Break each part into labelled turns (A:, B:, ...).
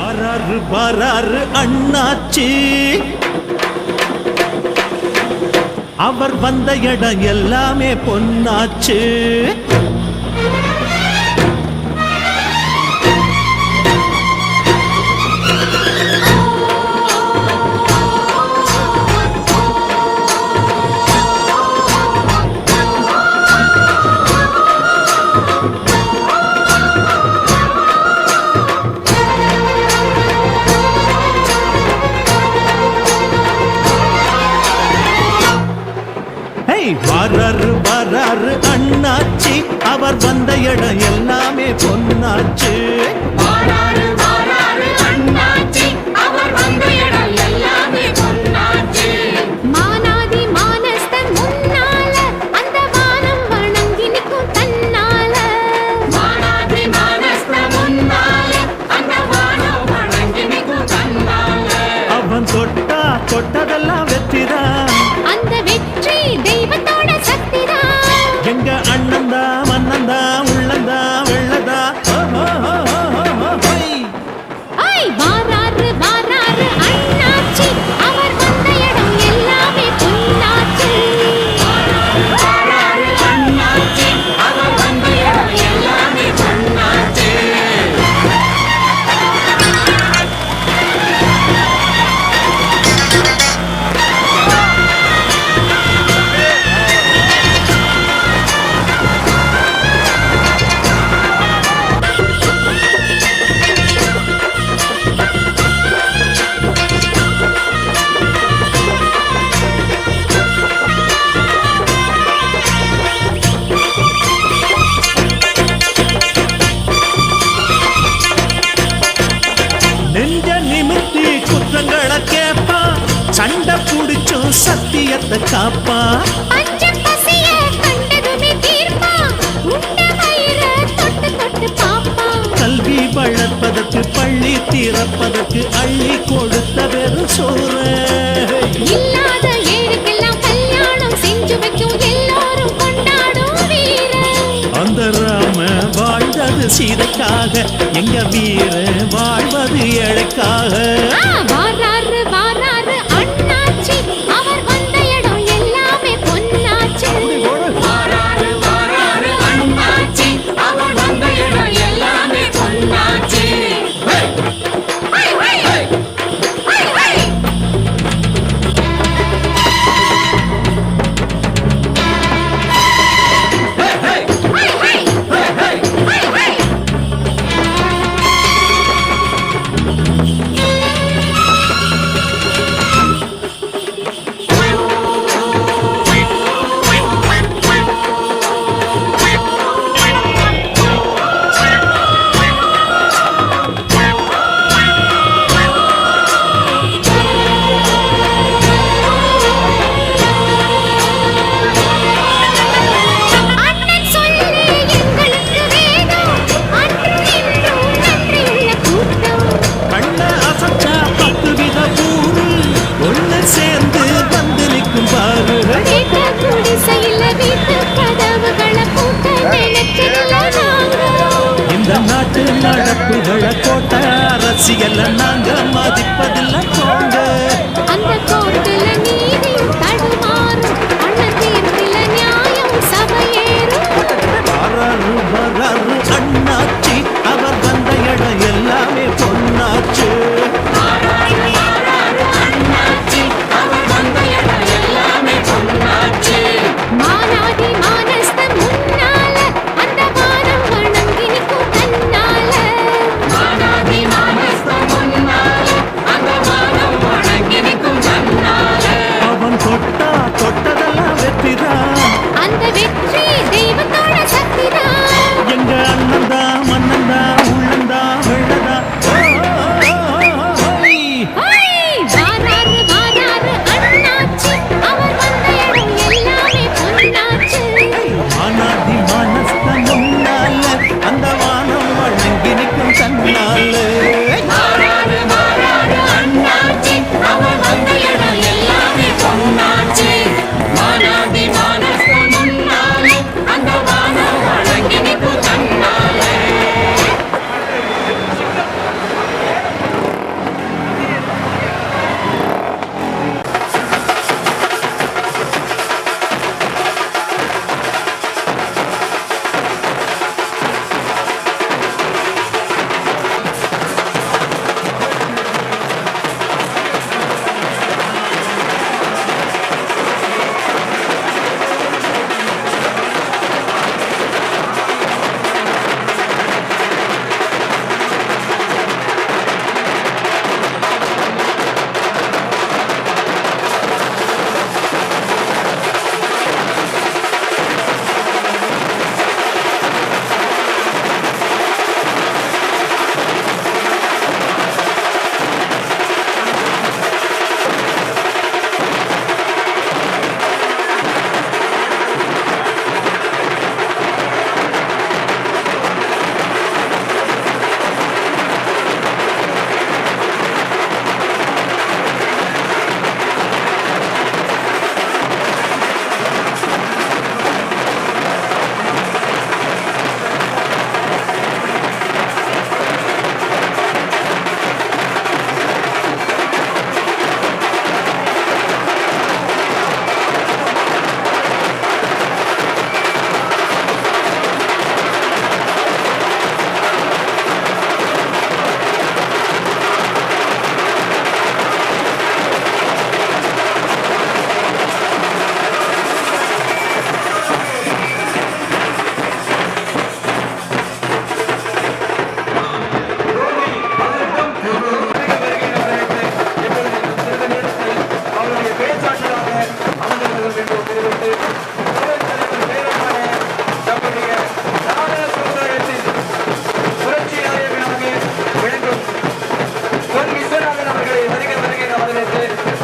A: வராரு வராரு அண்ணாச்சி. அவர் வந்த இடம் எல்லாமே பொன்னாச்சு. வராரு வராரு அண்ணாச்சி. அவர் வந்த இடம் எல்லாமே பொன்னாச்சு.
B: வந்த
C: காப்பா.
A: கல்வி வளர்ப்பதற்கு பள்ளி திறப்பதற்கு அள்ளி கொடுத்த வெறும் சோற.
C: இல்லாத ஏழுக்கெல்லாம் கல்யாணம் செஞ்சு வைக்கும் எல்லாரும்
A: அந்த ராம வாழ்ந்தது சீதைக்காக எங்க வீர வாழ்வது ஏழைக்காக.
B: tan nale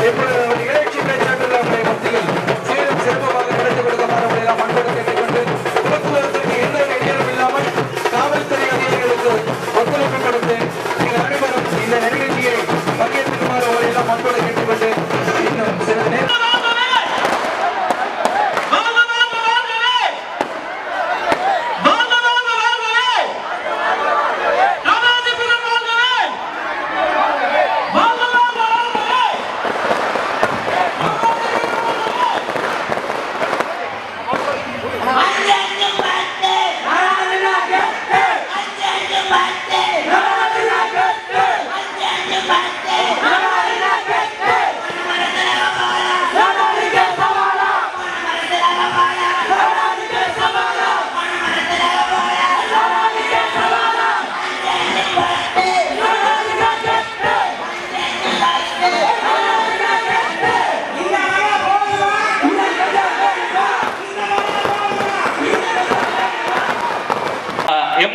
B: Yeah.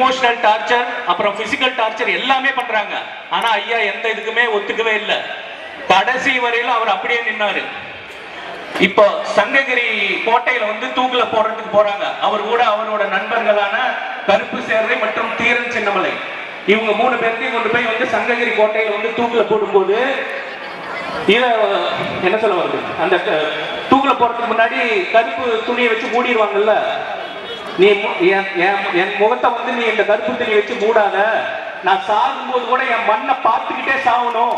D: Emotional torture அப்புறம் பிசிக்கல் டார்ச்சர் எல்லாமே பண்றாங்க. ஆனா ஐயா எந்த இதுக்குமே ஒத்துக்கவே இல்லை. கடைசி வரையில அவர் அப்படியே நின்னாரு. இப்போ சங்ககிரி கோட்டையில வந்து தூக்குல போடுறதுக்கு போறாங்க. அவர் கூட அவரோட நண்பர்களான கருப்பு சேர்வை மற்றும் தீரன் சின்னமலை. இவங்க மூணு பேர்த்தையும் கொண்டு போய் வந்து சங்ககிரி கோட்டையில வந்து தூக்குல போடும்போது இத என்ன சொல்ல வருது? அந்த தூக்குல போறதுக்கு முன்னாடி கருப்பு துணியை வச்சு மூடிடுவாங்கல்ல? நீ என்- என் என் முகத்தை வந்து நீ இந்த கருப்பு துணியை வச்சு மூடாத. நான் சாகும்போது கூட என் மண்ணை பார்த்துக்கிட்டே சாகணும்.